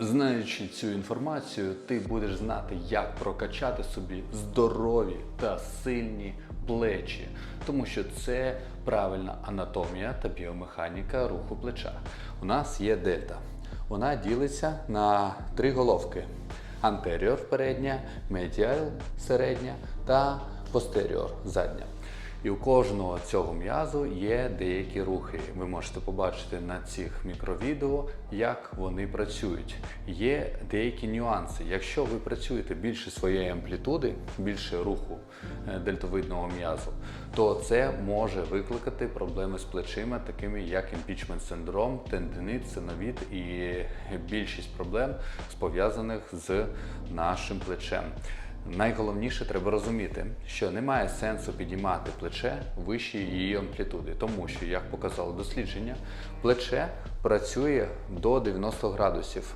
Знаючи цю інформацію, ти будеш знати, як прокачати собі здорові та сильні плечі, тому що це правильна анатомія та біомеханіка руху плеча. У нас є дельта. Вона ділиться на три головки: антеріор передня, медіал середня та постеріор задня. І у кожного цього м'язу є деякі рухи. Ви можете побачити на цих мікровідео, як вони працюють. Є деякі нюанси. Якщо ви працюєте більше своєї амплітуди, більше руху е, дельтовидного м'язу, то це може викликати проблеми з плечима, такими як імпічмент синдром, тендинит, синовіт і більшість проблем пов'язаних з нашим плечем. Найголовніше треба розуміти, що немає сенсу підіймати плече вище її амплітуди, тому що, як показало дослідження, плече працює до 90 градусів